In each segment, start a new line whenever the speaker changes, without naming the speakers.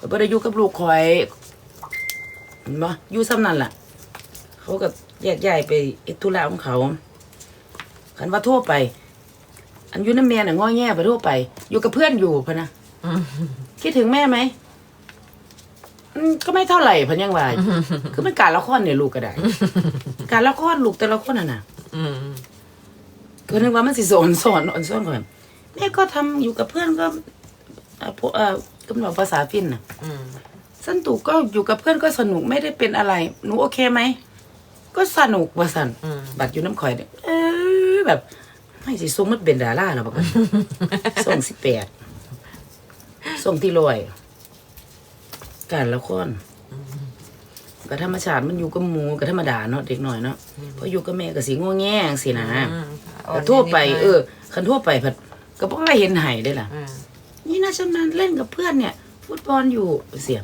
ข่อยบ่ได้อยู่กับลูกข่อยเห็นบ่อยู่ซ้ำนั่นล่ะ เขาก็แยกย้ายไปเอ็ดธุระของเขาคันว่าทั่วไป อันอยู่น้ำเมียน่ะง้อแง่ไปทั่วไป อยู่กับเพื่อนอยู่พะนะคิดถึงแม่ไหมอืมก็ไม่เท่าไหร่พันยังว่าคือเป็นการละครเนี่ยลูกก็ได้ การละครลูกแต่ละคนน่ะนะ
อืม
ก็นึกว่ามันสิสอนสอนอ่อนสอนก่อนแม่ก็ทำอยู่กับเพื่อนก็เอ่อพวกเอ่อ กำหนดภาษาฟินน่ะ
อืม
สันตุก็อยู่กับเพื่อนก็สนุกไม่ได้เป็นอะไร หนูโอเคไหม ก็สนุกว่าสัน
อืม
บัดอยู่น้ำข่อยเนี่ยเออแบบ ไม่สิส่งมันเป็นดาราแล้วบอกกันส่งสิบแปดส่งที่ลอย การละครกับธรรมชาติมันอยู่กับหมูกับธรรมดาเนาะเด็กหน่อยเนาะเพราะอยู่กับแม่กับสีง่วงแง่สินะ
อืม
แต่ทั่วไป เออ คันทั่วไปผัดก็บ่ได้เห็นไห้ได้ล่ะ
อืม
นี่นะชำนาญเล่นกับเพื่อนเนี่ย ฟุตบอลอยู่เสีย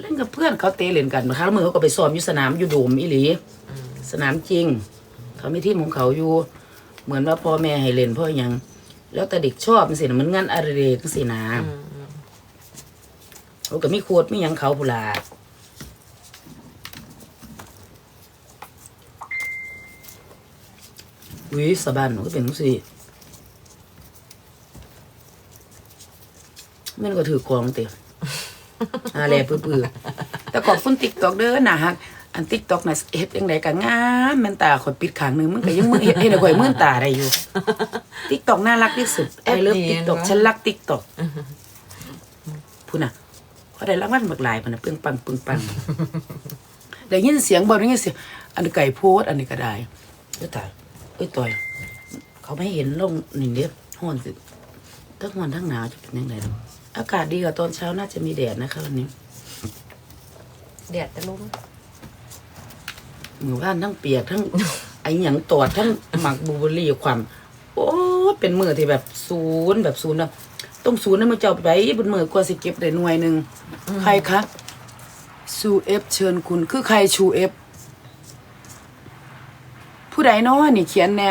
เล่นกับเพื่อนเขาเตะเล่นกันบางครั้งมือเขาก็ไปซ้อมอยู่สนามอยู่โดมอีหลี
อืม
สนามจริง เขามีทีมของเขาอยู่ เหมือนว่าพ่อแม่ให้เล่นพ่อหยัง แล้วแต่เด็กชอบสินะเหมันงานอดิเรกสินะ
อืมอืม
เขาก็มีโค้ดมีหยังเขาพุนลาวิสบานก็เป็นสิ มันก็ถือกองเตะอะไรปื้อๆแต่ขอบคุณติ๊กตอกเด้อนะฮะอันติ๊กตอกน่ะเฮ็ดยังไงกันงามแม่นตาข่อยปิดข้างหนึงมันก็ยังมือเฮ็ดให้ได้ข่อยมื่นตาได้อยู่ติ๊กตอกน่ารักที่สุดไอ้เลิฟติ๊กตอกฉันรักติ๊กตอกพูดน่ะเขาได้รางวัลบักหลายมันน่ะปึ้งปังปึ้งปังได้ยินเสียงบ่ได้ยินเสียงอันนี้ไก่โพดอันนี้ก็ได้เอ้ยตายเอ้ยต่อย เขาไม่เห็นลงนี่เด้ฮ้อนสิทั้งร้อนทั้งหนาวจะเป็นยังไงล่ะ อากาศดีกว่าตอนเช้าน่าจะมีแดดนะคะวันนี้
เดียดจะลุ้ม
หมู่บ้านทั้งเปียกทั้ง ไอ้หยังตอดทั้งหมักบลูเบอร์รี่ความ โอ้ยเป็นมือที่แบบศูนย์แบบศูนย์นะต้องศูนย์นะมันจะเอาไปบนมือกว่าสิเก็บได้หน่วยหนึ่งใครคะชูเอฟเชิญคุณ คือใครชูเอฟผู้ใดเนาะนี่เขียนแน่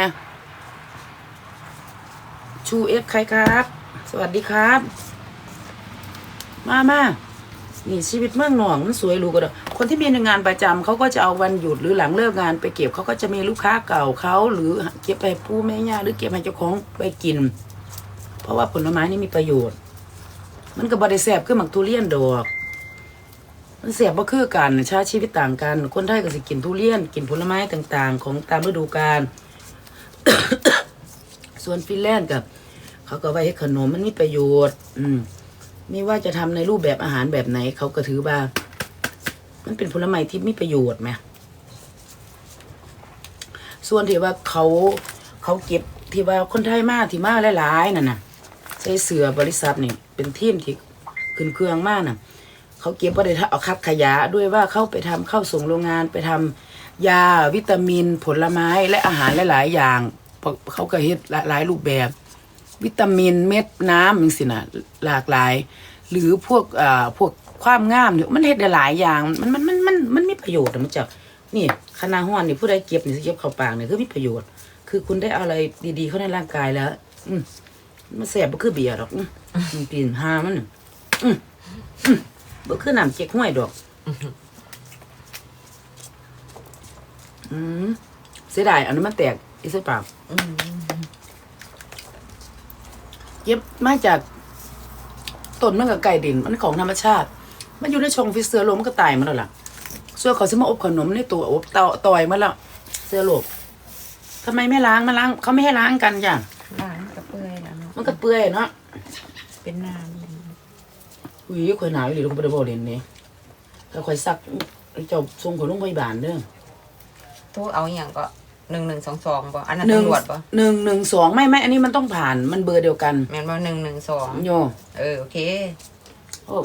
ชูเอฟใครครับ สวัสดีครับ มามานี่ชีวิตเมืองหนองมันสวยหรูก็ดอกคนที่มีงานประจำเขาก็จะเอาวันหยุดหรือหลังเลิกงานไปเก็บเขาก็จะมีลูกค้าเก่าเขาหรือเก็บไปผู้แม่ย่าหรือเก็บให้เจ้าของไปกิน เพราะว่าผลไม้นี่มีประโยชน์ มันก็บริแสบคือหมักทุเรียนดอกมันแสบบ่คือกันชาชีวิตต่างกัน คนไทยก็สิกินทุเรียนกินผลไม้ต่างๆ ของตามฤดูกาลส่วนฟินแลนด์กับ เขาก็ไว้ให้ขนมมันมีประโยชน์ อืม ไม่ว่าจะทำในรูปแบบอาหารแบบไหน เขาก็ถือว่า มันเป็นผลไม้ที่มีประโยชน์ไหมส่วนที่ว่าเขาเขาเก็บที่ว่าคนไทยมากที่มากหลายๆนั่นน่ะใช้เสือบริษัทนี่เป็นทีมที่ขึ้นเครื่องมากน่ะ เขาเก็บว่าได้เอาคัดขยะด้วยว่าเขาไปทำเข้าส่งโรงงานไปทำยาวิตามิน ผลไม้และอาหารหลาย ๆ อย่างเพราะเขาก็เฮ็ดหลายรูปแบบ วิตามินเม็ดน้ำอย่างสินะหลากหลาย หรือพวกอ่าพวกความงามเนี่ยมันเฮ็ดได้หลายอย่าง มันมันมันมันมันมีประโยชน์อะมันจะนี่คณะห้อนนี่ผู้ใดเก็บนี่สิเก็บเข้าปากนี่คือมีประโยชน์ คือคุณได้เอาอะไรดีๆ เข้าในร่างกายแล้ว อืมมันแสบบ่คือเบียร์ดอกอืมมันปีนหามันน่ะอืมอืมบ่คือน้ำเจ๊กห้วยดอก อืมเสียดายอันนั้นมันแตกอีใส่ปาก
อืม
เย็บมาจากต้นมันกับไก่ดินมันของธรรมชาติ มันอยู่ในช่องฟิสเสือโลมมันก็ตายมาแล้วล่ะส่วนเขาจะมาอบขนมในตัวอบเตาต่อยมาแล้วเสือโลกทำไมไม่ล้างมาล้างเขาไม่ให้ล้างกันจ้ะ
ล้างกระเปื่อยแล้วเนาะ
มันก็เปื่อยเนาะ
เป็นน้
อุ้ยข่อยหนาวอยู่ดีเขาไม่ได้บอกเด่นนี่ถ้าข่อยซักเจ้าส่งขนลงพยาบาลเด้อำ
โทรเอาอหย่างก็ หนึ่งหนึ่งสองสองป่ะอันนั้น
หนึ่ง
ตำรวจป่ะ
หนึ่งหนึ่งสองไม่ไม่อันนี้มันต้องผ่านมันเบอร์เดียวกัน
แม่นป่ะหนึ่งหนึ่งสอง
โย
เออโอเค
โอ้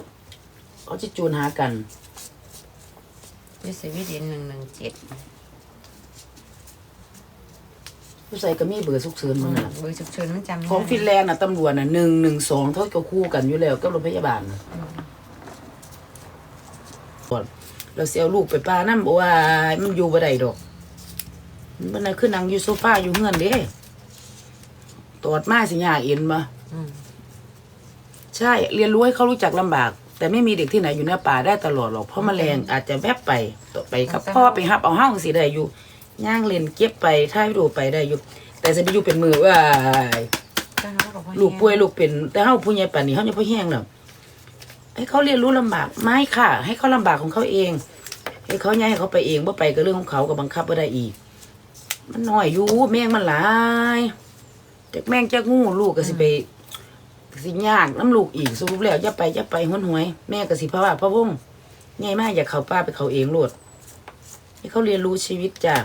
เขาจะจูนหากัน
วิสวีเดนหนึ่งหนึ่งเจ็ด
ผู้ใส่ก็มีเบอร์สุกเสริญมันน่ะ
เบอร์ฉุกเฉินมันจำ
ของฟินแลนด์น่ะตำรวจน่ะหนึ่งหนึ่งสองเขาก็คู่กันอยู่แล้วกับโรงพยาบาลน่ะก่อนเราเสียลูกไปป้านั่นบอกว่ามันอยู่บ่ได้ดอก มันน่ะคือนั่งอยู่โซฟาอยู่เฮือนเด้ตอดมาสิยากเอ็นมา
อืม
ใช่ เรียนรู้ให้เขารู้จักลำบาก แต่ไม่มีเด็กที่ไหนอยู่ในป่าได้ตลอดหรอกเพราะแมลงอาจจะแวบไปต่อไปกับพ่อไปหับเอาห้างสิได้อยู่ย่างเล่นเก็บไปถ่ายรูปไปได้อยู่ แต่จะไปอยู่เป็นมือว่า
จ้าเขาบอกว่า
ลูกป่วยลูกเป็น แต่เฮาผู้ใหญ่ป่านนี้เฮายังบ่แห้งเนาะให้เขาเรียนรู้ลำบากไม่ค่ะ ให้เขาลำบากของเขาเอง ให้เขาย้ายให้เขาไปเองบ่ไปก็เรื่องของเขาก็บังคับบ่ได้อีก มันน้อยอยู่แม่งมันหลายจากแม่งจากงูลูกก็สิไปสิยากน้ำลูกอีกสรุปแล้วอย่าไปอย่าไปหวนหวยแม่ก็สิพะว่าพะวงใหญ่มากอยากเข้าป้าไปเขาเองโลดให้เขาเรียนรู้ชีวิตจ้ะ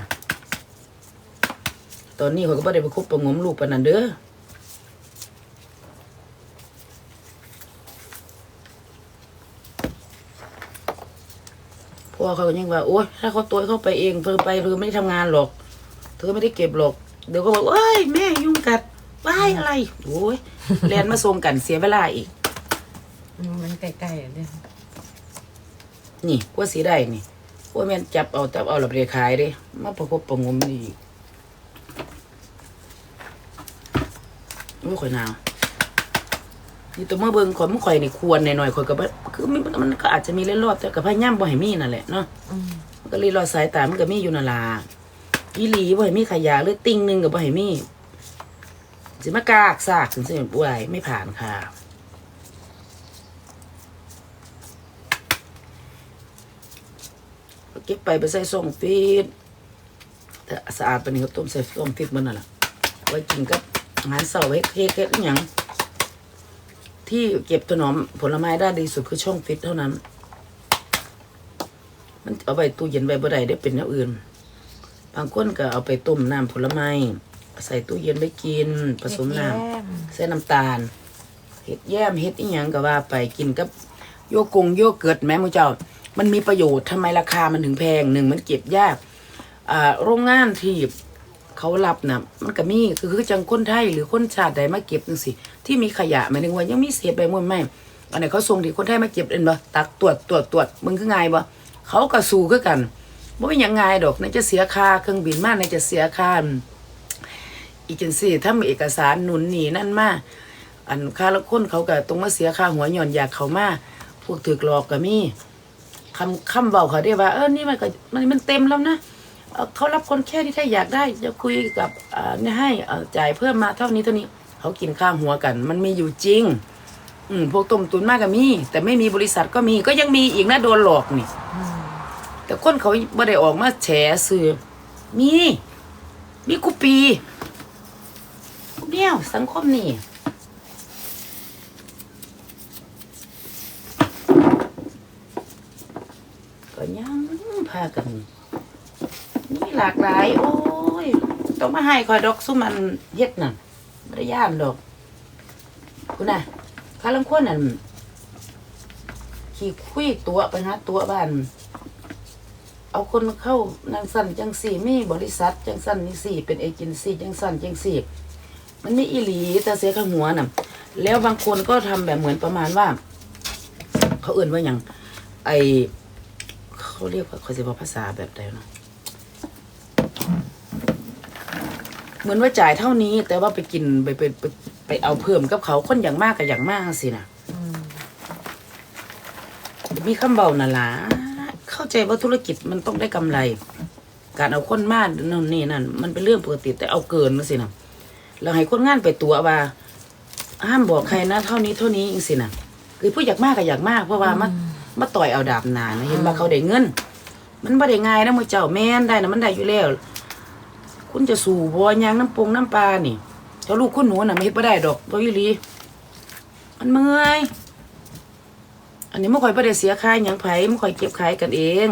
ตอนนี้เขาก็บ่ได้ไปคบประหงมลูกปานนั้นเด้อเพราะวกเขาก็ยังว่าโอ๊ยถ้าเขาตัวเขาไปเองเธอไปเธอไม่ได้ทำงานหรอกเธอไม่ได้เก็บหรอกเดี๋ยวก็บอกเอ้ยแม่ยุ่งกัดว้ายอะไรโอ้ยเรียนมาส่งกันเสียเวลาอีก
อืมมันใกล้ๆเนี่ย
นี่กว่าสีได้นี่กว่าแม่นจับเอาจับเอาหลับเรียขายเด้มาประคบประหงมนี่อีกไม่ค่อยหนาวนี่ตัวเมื่อเบิ่งข่อยมันข่อยนี่ควรหน่อยๆข่อยก็บ่คือมันมันก็อาจจะมีเล่นรอบแต่กับพยายามบ่ให้มีนั่นแหละเนาะ
อืม
มันก็เลยรอดสายตามันก็มีอยู่นั่นล่ะ อีหลีบ่ให้มีขยะหรือติ่งหนึงก็บ่ให้มีสิมากากซากถึงสิป่วยไม่ผ่านค่ะเก็บไปไปใส่ส่งฟีดแต่สะอาดปานนี้ก็ต้มใส่ส่งฟีดมันนั่นแหละไว้กินกับอาหารเสาร์ไว้เค้กเค้กอหย่างที่เก็บถนอมผลไม้ได้ดีสุดคือช่องฟิตเท่านั้น มันเอาไปตู้เย็นไว้บ่ได้ได้เป็นอย่างอื่น บางคนก็เอาไปต้มน้ำผลไม้ใส่ตู้เย็นไว้กิน ผสมน้ำใส่น้ำตาลเห็ดแย้มเห็ดอีหยังก็ว่าไปกินกับโยกงโยเกิร์ตแม่มูเจ้า มันมีประโยชน์ทำไมราคามันถึงแพงหนึ่งมันเก็บยากอ่าโรงงานที่เขารับน่ะมันก็มีคือคือจังคนไทยหรือคนชาติใดมาเก็บจังสิที่มีขยะหมายถึงว่ายังมีเศษใบมวนไหมอันไหนเขาส่งที่คนไทยมาเก็บเอ็นบ่ตักตรวจตรวจตรวจมึงคือไงบ่เขาก็สู้คือกัน บ่เป็นหยังไงดอกในจะเสียค่าเครื่องบินมาในจะเสียค่าอีจังซี่ถ้ามีเอกสารหนุนหนีนั่นมาอันค่าละคนเขาก็ต้องมาเสียค่าหัวหย่อนอยากเขามาพวกถึกหลอกก็มีคำคำเบาเขาได้ว่าเออนี่มันก็มันมันเต็มแล้วนะเอ่อเขารับคนแค่ที่ถ้าอยากได้จะคุยกับอ่านี่ให้เอ่อจ่ายเพิ่มมาเท่านี้เท่านี้เขากินข้าวหัวกัน มันมีอยู่จริง อืมพวกต้มตุนมากก็มี แต่ไม่มีบริษัทก็มีก็ยังมีอีกนะโดนหลอกนี่ แต่คนเขาไม่ได้ออกมาแฉสื่อมี มีกุปีเนี่ยสังคมนี่ก็ยังพากันนี่หลากหลาย โอ้ย ต้องมาให้คอยดอกสุมันเฮ็ดน่ะไม่ได้ย่านดอกคุณน่ะข้าลังคนนั่นขี่คุยตัวไปหาตัวบ้าน เอาคนเข้านังสั่นจังสี่มีบริษัทจังสั่นนี่สี่เป็นเอเจนซี่จังสั่นจังสี่มันไม่อีหลีแต่เสียข้างหัวน่ะแล้วบางคนก็ทำแบบเหมือนประมาณว่า เขาเอื่นว่าอย่างไอเขาเรียกว่าเขาจะบอกภาษาแบบใดเนาะเหมือนว่าจ่ายเท่านี้ แต่ว่าไปกินไปไปไปไปเอาเพิ่มกับเขาคนอย่างมากกับอย่างมากสินะ
อืม
มีคำเบาน่ะล่ะ เข้าใจว่าธุรกิจมันต้องได้กำไร การเอาคนมากนั่นนี่นั่นมันเป็นเรื่องปกติแต่เอาเกินนะสินะเราให้คนงานไปตัวว่า ห้ามบอกใครนะ เท่านี้เท่านี้จริงสินะคือผู้อยากมากก็อยากมาก เพราะว่ามามาต่อยเอาดาบหนานะเห็นว่าเขาได้เงิน มันบ่ได้ง่ายนะมือเจ้าแม่นได้นะมันได้อยู่แล้ว คุณจะสู่บัวยางน้ำปงน้ำปลานี่เจ้าลูกคุณหนูน่ะไม่เฮ็ดบ่ได้ดอกตัวอีหลีมันเมื่อย อันนี้ไม่ค่อยประเดี๋เสียค่าหยังไผไม่ค่อยเก็บขายกันเอง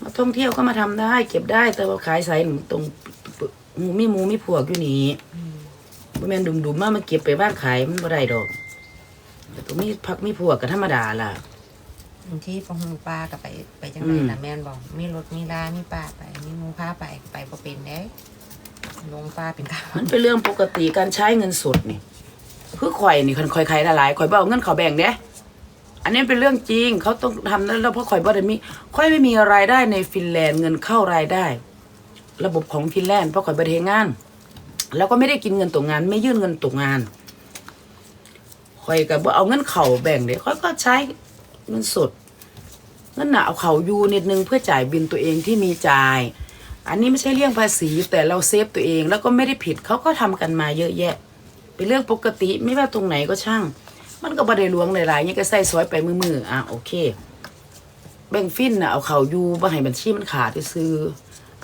มาท่องเที่ยวก็มาทำได้ เก็บได้ แต่ว่าขายใส่ตรงหมูมีหมูมีพวกอยู่นี่บ่แม่นดุมๆมามาเก็บไปบ้านขายมันบ่ได้ดอกแต่ตัวมีพักมีพวกก็ธรรมดาล่ะ
บางที่ปงปลาก็ไปไปจัง
อื
ไร
ม
นะแม่นบอกมีรถมีลามีป้าไปมีหมูพาไปไปบ่เป็นเด้ลงปลาเป็นข้าว
มันเป็นเรื่องปกติการใช้เงินสดนี่ คือข่อยนี่คันข่อยใครหลายๆข่อยบ่เอาเงินเขาแบ่งเด้อันนี้เป็นเรื่องจริงเขาต้องทำนั้นแล้วเพราะข่อยบ่ได้มีข่อยไม่มีรายได้ในฟินแลนด์เงินเข้ารายได้ ระบบของฟินแลนด์เพราะข่อยบ่ได้เฮ็ดงาน แล้วก็ไม่ได้กินเงินตกงาน ไม่ยื่นเงินตกงานข่อยก็บ่เอาเงินเข่าแบ่งเด้ข่อยก็ใช้เงินสดเงินหน่ะเอาเข่าอยู่นิดนึงเพื่อจ่ายบินตัวเองที่มีจ่าย อันนี้ไม่ใช่เรื่องภาษีแต่เราเซฟตัวเองแล้วก็ไม่ได้ผิดเขาก็ทำกันมาเยอะแยะ เป็นเรื่องปกติไม่ว่าตรงไหนก็ช่าง มันก็บ่ได้หลวงหลายๆเนี่ยก็ใส่ซอยไปมือๆอะโอเค แบ่งฟินน่ะเอาเขาอยู่บ่ให้บัญชีมันขาดซื้อ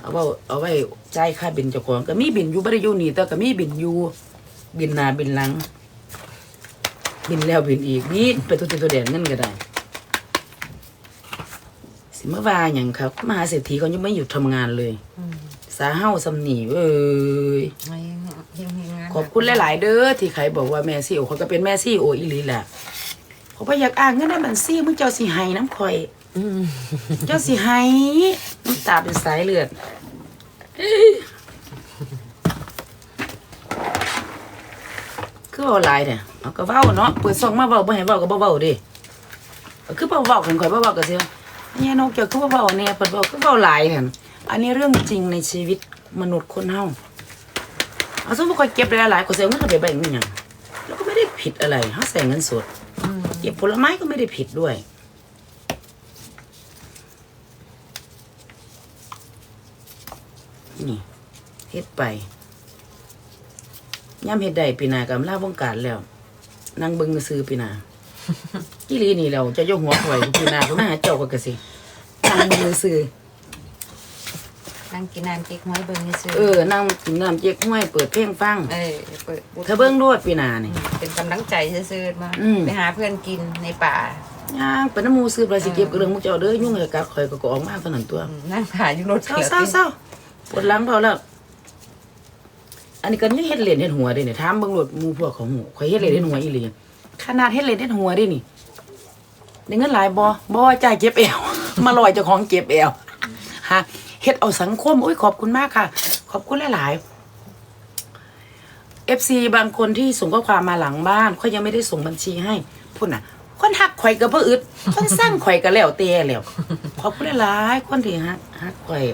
เอาไว้เอาไว้จ่ายค่าบินเจ้าของก็มีบินอยู่บ่ได้อยู่นี่แต่ก็มีบินอยู่บินหน้าบินหลัง บินแล้วบินอีกบินไปตัวติตัวเด่นเงินก็ได้สิมาว่าหยังครับ มหาเศรษฐีเขายังไม่หยุดทำงานเลย
อื
สาเฮ้าสำนีเอ้ย
ไม่เฮงๆงาน
ขอบคุณหลาย ๆ เด้อที่ใครบอกว่าแม่ซี่โอเขาก็เป็นแม่ซี่โออีหลีแหละเขาไปอยากอ้างเงินได้มันซี่มึงเจ้าสิให้น้ำข่อย
อืม
เจ้าสิให้น้ำตาเป็นสายเลือดคือเอาหลายเนี่ยเอาก็เว้าเนาะเปิดซองมาเว้าบ่ให้เว้าก็บ่เว้าเดิเอาคือบ่เว้ากันข่อยบ่เว้าก็สิเนี่ยนกเจ้าคือบ่เว้าเนี่ยเพิ่นเว้าคือเว้าหลายหั่น อันนี้เรื่องจริงในชีวิตมนุษย์คนเฮาเอาสมมุติข่อยเก็บได้หลายๆข่อยสิเอาเงินไปแบ่งมันหยังแล้วก็ไม่ได้ผิดอะไรเฮาใส่เงินสด
อืม
เก็บผลไม้ก็ไม่ได้ผิดด้วยนี่เฮ็ดไปย่ำเฮ็ดได้ปีหน้ากำลาวงการแล้วนางเบิงซื้อปีหน้าอีหลีนี่เราจะยกหัวข่อยปีหน้าก็มาหาเจ้าก็กะสินางเบิงซื้อ
นั่งกินน้ำเก๊กฮวยเบิ่งซื่อ
เออนางกินน้ำเจ๊กห้วยเปิดเพลงฟัง
เออเปิด
เธอเบิ่งรวดปีหน้านี่
เป็นกำลังใจซื่อๆมา
อืม
ไปหาเพื่อนกินในป่า
ย่างเป็นน้ำหมูซื้อไปสิเก็บกระเรื่องมุกเจ้าเด้อยุ่งกับกัดข่อยก็ก็ออกมาเท่านั้นตัว
อืมนั่งถ่ายอยู่รถ
เศร้าเศร้าเศร้าปวดหลังพอแล้ว อันนี้ก็ยังเฮ็ดเหรียญเฮ็ดหัวเด้เนี่ยถามเบิ่งโลดหมู่พวกของหมู่ข่อยเฮ็ดเหรียญเฮ็ดหัวอีหลีขนาดเฮ็ดเหรียญเฮ็ดหัวเด้นี่ได้เงินหลายบ่บ่จ่ายเก็บแอว มาลอยเจ้าของเก็บแอวฮะ เฮ็ดเอาสังคมโอ้ยขอบคุณมากค่ะ ขอบคุณหลายๆ FC บางคนที่ส่งข้อความมาหลังบ้านเขายังไม่ได้ส่งบัญชีให้พุ่นน่ะ คนหักข่อยก็บ่ออึดคนสร้างข่อยก็แล้วแต่แล้วขอบคุณหลายๆคนที่ฮักฮักข่อย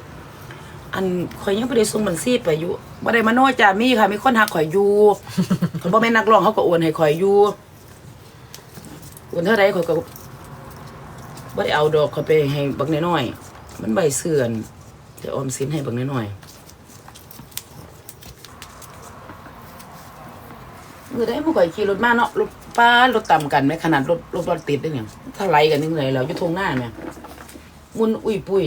อันข่อยยังบ่ได้ส่งบัญชีไปอยู่บ่ได้มาโน้จ้ามีค่ะ มีคนหักข่อยอยู่เขาบ่แม่นนักร้องเขาก็โอนให้ข่อยอยู่โอนเท่าใดข่อยก็บ่ได้เอาดอกเขาไปให้บักน้อยๆมันใบเสื่อน จะออมสินให้บักน้อยๆมือได้หมู่ข่อยขี่รถมาเนาะรถป้ารถต่ำกันไหมขนาดรถรถรถติดได้เนี่ยถ้าไหลกันนึงเลยแล้วอยู่ทงหน้าแม่ยมุนอุ้ยปุ้ย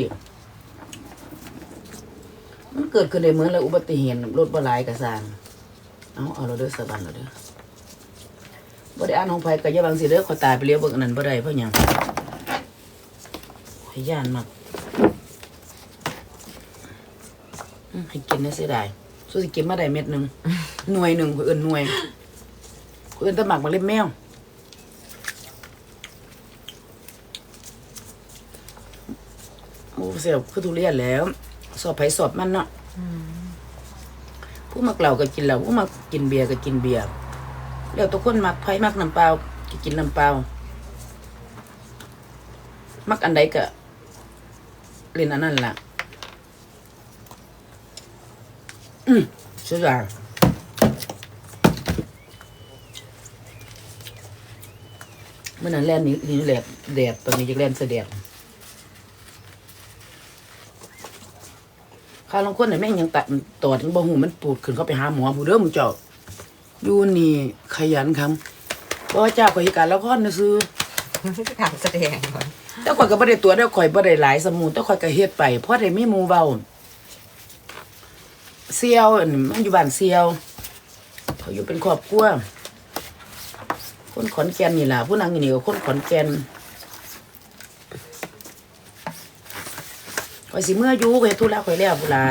มันเกิดขึ้นได้เหมือนเลยอุบัติเหตุรถบหลายกระซานเอาเอาเราเด้อสบานเราเด้อบ่ได้อ่านของไผก็อย่าบางสิเด้อขอตายไปเลี้ยวเบิ่งอันนั้นบ่ได้เพราะหยังขยานมากอืม ให้กินได้เสียดายสู้สิกินมาได้เม็ดหนึ่งหน่วยหนึ่งข้อยเอิ้นหน่วยข้อยเอิ้นตะหมักมาเล็บแมวโอ้เสียบคือทุเรียนแล้ว สอบไผสอบมันเนาะผู้มักเหล้าก็กินเหล้าผู้มักกินเบียร์ก็กินเบียร์แล้วทุกคนมักไผมักน้ำเปล่าก็กินน้ำเปล่ามักอันใดก็เล่นอันนั้นละ อืมสุดยอดเมื่อนั้นแล่นนี่นี่แหลดแดดตอนนี้จะแล่นเสแดดข้าลางคนน่ะแม่งยังตัดตอดยังบ่หูมันปูดขึ้นเขาไปหาหมอผู้เด้อมึงเจ้าอยู่นี่ขยันครับบ่ว่าเจ้าข่อยเฮ็ดการละครน่ะซื้อ
ถามแสดงก่อน
แต่ข่อยก็บ่ได้ตัวจได้ข่อยบ่ได้หลายสมุนแต่ข่อยก็เฮ็ดไปเพราะได้มีหมู่เว้า เซียวอันมันอยู่บ้านเซียว เขาอยู่เป็นครอบครัวคนขอนแก่นนี่ล่ะผู้นางอยู่นี่ก็คนขอนแก่นข่อยสิเมื่ออยู่ข่อยเฮ็ดธุระข่อยแล้วพุ่นล่ะ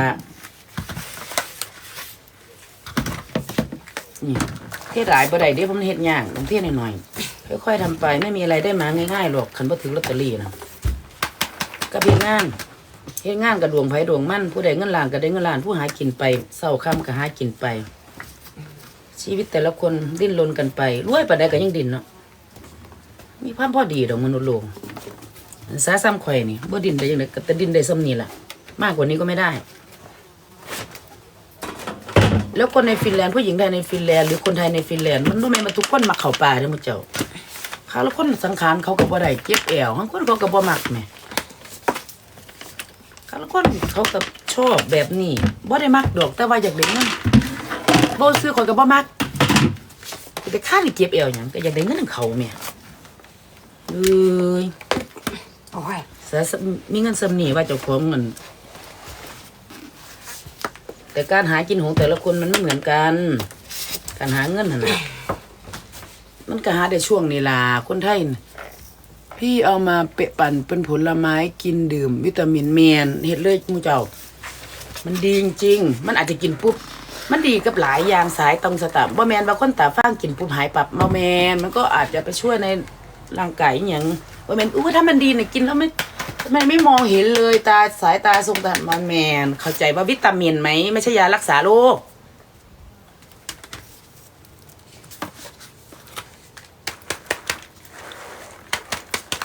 นี่เทศหลายบ่ได้เด้ผมเฮ็ดยากต้องเทศหน่อยๆค่อยๆทำไปไม่มีอะไรได้มาง่ายๆหรอกคันบ่ถึงลอตเตอรี่นะก็เฮ็ดงาน เฮ็ดงานกับดวงไผดวงมั่นผู้ใดเงินล้านก็ได้เงินล้านผู้หากินไปเศร้าค่ำก็หากินไป ชีวิตแต่ละคนดิ้นรนกันไปรวยปานใดก็ยังดิ้นเนาะมีความพอดีดอกมนุษย์โลกสาซ้ำข่อยนี่บ่ดิ้นได้จังไดก็แต่ดิ้นได้ซ้ำนี่ล่ะมากกว่านี้ก็ไม่ได้ แล้วคนในฟินแลนด์ผู้หญิงไทยในฟินแลนด์หรือคนไทยในฟินแลนด์มันบ่แม่นว่าทุกคนมักเข้าป่าเด้อมื้อเจ้าข้าแล้วคนสังขารเขาก็บ่ได้เจ็บแอวบางคนเขาก็บ่มักแห มข้าแล้วคนเขาก็ชอบแบบนี้บ่ได้มักดอกแต่ว่าอยากได้เงินบ่ซื้อคนก็บ่มักแต่ข้านี่เจ็บแอวหยังก็อยากได้เงินของเขาแหม่เอ้ย
โอ้ย
สะสะมีเงินสำนีว่าเจ้าของเงินแต่การหากินของแต่ละคนมันไม่เหมือนกัน การหาเงินน่ะนะมันก็หาได้ช่วงนี้ล่ะคนไทยน่ะ พี่เอามาเปะปั่นเป็นผลไม้กินดื่ม วิตามินเมียนเห็ดเลยมูเจ้า มันดีจริง มันอาจจะกินปุ๊บมันดีกับหลายอย่างสายตรงสตาบ่แมนบางคนตาฟ้างกินปุ๊บหายปรับบ่แมนมันก็อาจจะไปช่วยในร่างกายอย่างบ่แมนอู้ถ้ามันดีเนี่ยกินแล้วไม่ทำไมไม่มองเห็นเลยตาสายตาทรงตามันแมนเข้าใจว่าวิตามินไหมไม่ใช่ยารักษาโรค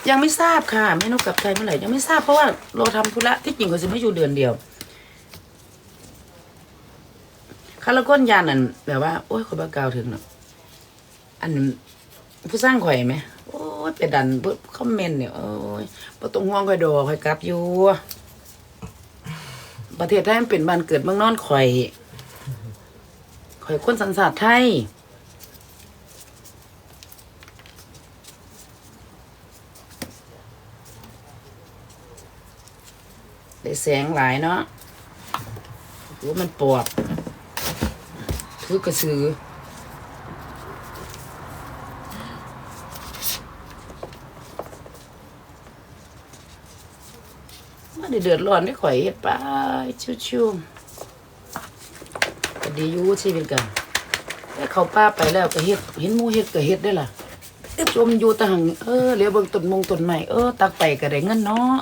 ยังไม่ทราบค่ะแม่นกกลับไทยเมื่อไหร่ยังไม่ทราบเพราะว่าเราทำธุระที่จริงเขาจะไม่อยู่เดือนเดียวคาราก้นยานนั่นแบบว่า โอ้ยคนบ้ากล่าวถึงเนาะอันผู้สร้างข่อยไหมโอ้ยไปดันเพื่อคอมเมนต์เนี่ยโอ้ยพอตรงห่วงข่อยดอกข่อยกลับอยู่ ประเทศไทยมันเป็นบ้านเกิดเมืองนอนข่อยข่อยคนสันสาตไทย ได้แสงหลายเนาะรู้มันปวดถือกระสือมาได้เดือดร้อนได้ข่อยเฮ็ดไปชิวๆก็ดีอยู่ชีวิตกันแต่เขาป้าไปแล้วก็เฮ็ดเห็นมูเฮ็ดก็เฮ็ดได้ล่ะจมอยู่ตะหังเออเหลียวเบิ่งต้นมงต้นใหม่เออตักไปก็ได้เงินเนาะ